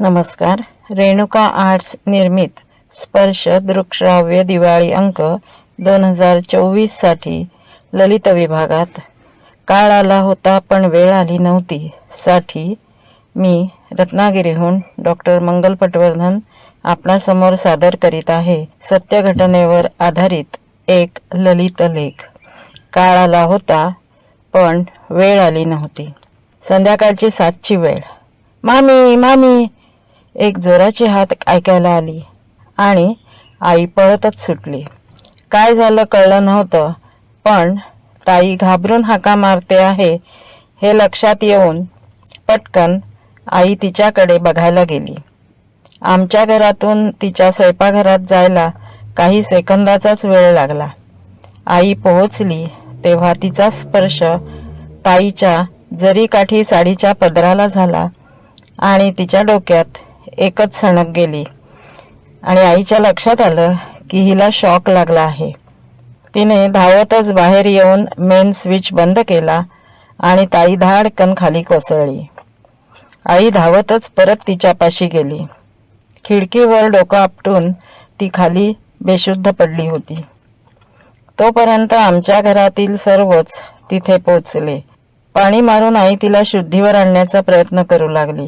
नमस्कार. रेणुका आर्ट्स निर्मित स्पर्श दृकश्राव्य दिवाळी अंक दोन हजार चोवीससाठी ललित विभागात. काळ आला होता पण वेळ आली नव्हती. साठी मी रत्नागिरीहून डॉक्टर मंगल पटवर्धन आपणासमोर सादर करीत आहे. सत्यघटनेवर आधारित एक ललित लेख. काळ आला होता पण वेळ आली नव्हती. संध्याकाळची सातची वेळ. मामी मामी! एक जोराची हात ऐकायला आली आणि आई पळतच सुटली. काय झालं कळलं नव्हतं पण ताई घाबरून हाका मारते आहे हे लक्षात येऊन पटकन आई तिच्याकडे बघायला गेली. आमच्या घरातून तिच्या स्वयंपाकघरात जायला काही सेकंदाचाच वेळ लागला. आई पोहोचली तेव्हा तिचा स्पर्श ताईच्या जरी काठी साडीच्या पदराला झाला आणि तिच्या डोक्यात एकच सणक गेली. आणि आईच्या लक्षात आलं की हिला शॉक लागला आहे. तिने धावतच बाहेर येऊन मेन स्विच बंद केला आणि ताई धाडकन खाली कोसळली. आई धावतच परत तिच्यापाशी गेली. खिडकीवर डोकं आपटून ती खाली बेशुद्ध पडली होती. तोपर्यंत आमच्या घरातील सर्वच तिथे पोचले. पाणी मारून आई तिला शुद्धीवर आणण्याचा प्रयत्न करू लागली.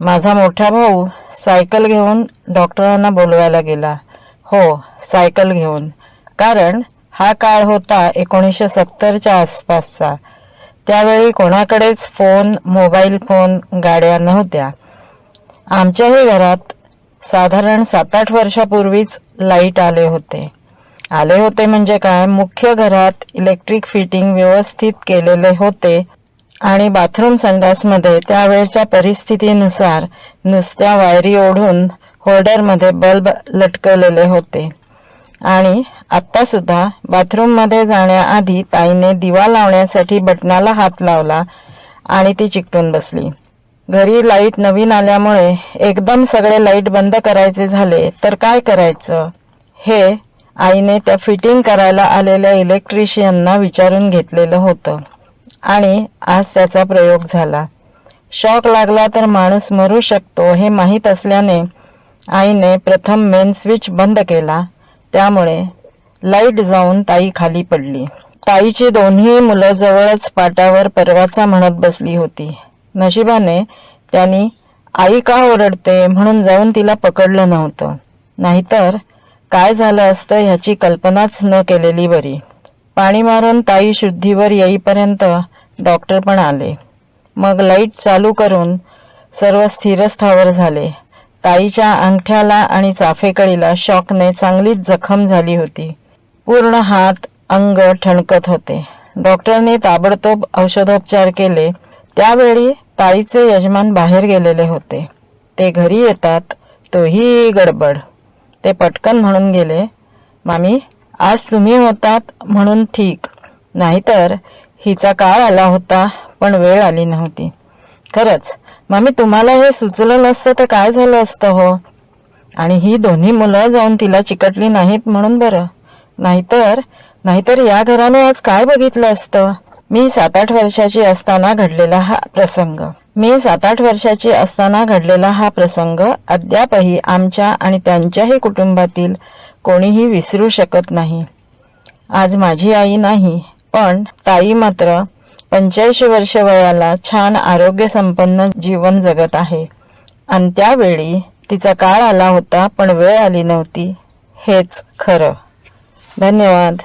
माझा मोठा भाऊ सायकल घेऊन डॉक्टरांना बोलवायला गेला. हो सायकल घेऊन. कारण हा काळ होता एकोणीसशे सत्तरच्या आसपासचा. त्यावेळी कोणाकडेच फोन मोबाईल फोन गाड्या नव्हत्या. आमच्याही घरात साधारण सात आठ वर्षापूर्वीच लाइट आले होते. आले होते म्हणजे काय? मुख्य घरात इलेक्ट्रिक फिटिंग व्यवस्थित केलेले होते. आणि बाथरूम संडासमध्ये त्यावेळच्या परिस्थितीनुसार नुसत्या वायरी ओढून होल्डरमध्ये बल्ब लटकवलेले होते. आणि आत्तासुद्धा बाथरूममध्ये जाण्याआधी ताईने दिवा लावण्यासाठी बटनाला हात लावला आणि ती चिकटून बसली. घरी लाइट नवीन आल्यामुळे एकदम सगळे लाइट बंद करायचे झाले तर काय करायचं? हे आईने त्या फिटिंग करायला आलेल्या इलेक्ट्रिशियनना विचारून घेतलेलं होतं. आणि आज त्याचा प्रयोग झाला. शॉक लागला तर माणूस मरू शकतो हे माहीत असल्याने आईने प्रथम मेन स्विच बंद केला. त्यामुळे लाइट जाऊन ताई खाली पडली. ताईची दोन्ही मुलं जवळच पाटावर परवाचा म्हणत बसली होती. नशिबाने त्यांनी आई का ओरडते? म्हणून जाऊन तिला पकडलं नव्हतं. नाहीतर काय झालं असतं ह्याची कल्पनाच न केलेली बरी. पाणी मारून ताई शुद्धीवर येईपर्यंत डॉक्टर पण आले. मग लाइट चालू करून सर्व स्थिरस्थावर झाले. ताईच्या अंगठ्याला आणि चाफेकळीला शॉकने चांगलीच जखम झाली होती. पूर्ण हात अंग ठणकत होते. डॉक्टरने ताबडतोब औषधोपचार केले. त्यावेळी ताईचे यजमान बाहेर गेलेले होते. ते घरी येतात तोही गडबड. ते पटकन म्हणून गेले मामी आज तुम्ही होतात म्हणून ठीक. नाहीतर हिचा काळ आला होता पण वेळ आली नव्हती. खरंच मामी तुम्हाला हे सुचलं नसतं तर काय झालं असतं हो? आणि ही दोन्ही मुलं जाऊन तिला चिकटली नाहीत म्हणून बरं. नाहीतर नाहीतर या घराने आज काय बघितलं असतं? मी सात आठ वर्षाची असताना घडलेला हा प्रसंग. मी सात आठ वर्षाची असताना घडलेला हा प्रसंग अद्यापही आमच्या आणि त्यांच्याही कुटुंबातील कोणीही विसरू शकत नाही. आज माझी आई नाही. पण ताई मात्र पंच्याऐंशी वर्ष वयाला छान आरोग्य संपन्न जीवन जगत आहे. आणि त्यावेळी तिचा काळ आला होता पण वेळ आली नव्हती. हेच खरं. धन्यवाद.